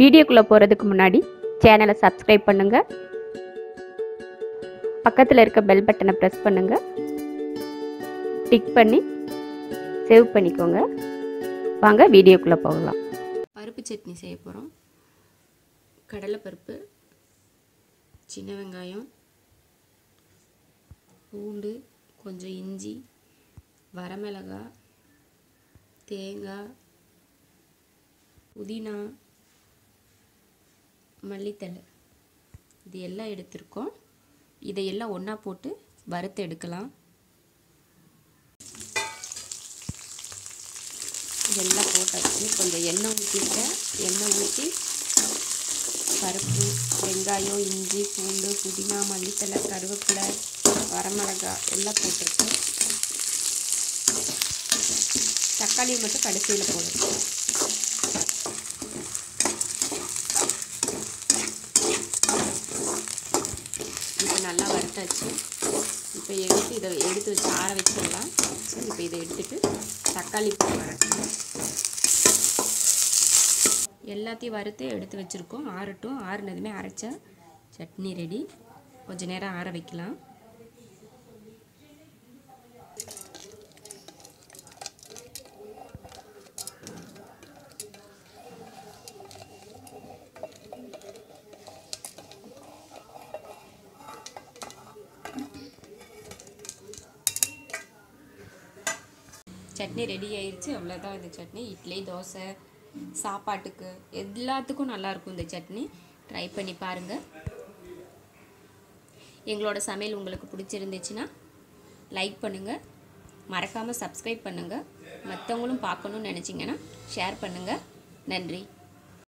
வீடியோக்குள்ளே போகிறதுக்கு முன்னாடி சேனலை சப்ஸ்கிரைப் பண்ணுங்கள் பக்கத்தில் இருக்க பெல் பட்டனை ப்ரெஸ் பண்ணுங்கள் டிக் பண்ணி சேவ் பண்ணிக்கோங்க. வாங்க வீடியோக்குள்ளே போகலாம். பருப்பு சட்னி செய்ய போகிறோம் கடலைப்பருப்பு சின்ன வெங்காயம் பூண்டு கொஞ்சம் இஞ்சி வரமிளகாய் தேங்காய் புதினா மல்லித்தலை இது எல்லாம் எடுத்திருக்கோம். இதையெல்லாம் ஒன்றா போட்டு வறுத்து எடுக்கலாம். இதெல்லாம் போட்டாச்சு. கொஞ்சம் எண்ணெய் ஊற்றிட்டேன் எண்ணெய் ஊற்றி பருப்பு வெங்காயம் இஞ்சி பூண்டு புதினா மல்லித்தலை கருவேப்பிலை வரமிளகாய் எல்லாம் போட்டிருக்கேன். தக்காளியை மட்டும் கடைசியில் போடணும். நல்லா வறுத்தாச்சு. இப்போ எடுத்து இதை எடுத்து வச்சு ஆற வச்சிடலாம் இப்போ இதை எடுத்துட்டு தக்காளி போட்டு எல்லாத்தையும் வறுத்து எடுத்து வச்சுருக்கோம். ஆறட்டும். ஆறுனதுமே அரைச்சா சட்னி ரெடி கொஞ்சம் நேரம் ஆற வைக்கலாம். சட்னி ரெடி ஆயிடுச்சு அவ்வளோதான் இந்த சட்னி. இட்லி தோசை சாப்பாட்டுக்கு எல்லாத்துக்கும் நல்லாயிருக்கும் இந்த சட்னி. ட்ரை பண்ணி பாருங்கள் எங்களோட சமையல் உங்களுக்கு பிடிச்சிருந்துச்சுன்னா லைக் பண்ணுங்கள் மறக்காமல் சப்ஸ்கிரைப் பண்ணுங்கள் மற்றவங்களும் பார்க்கணுன்னு நினச்சிங்கன்னா ஷேர் பண்ணுங்கள் நன்றி.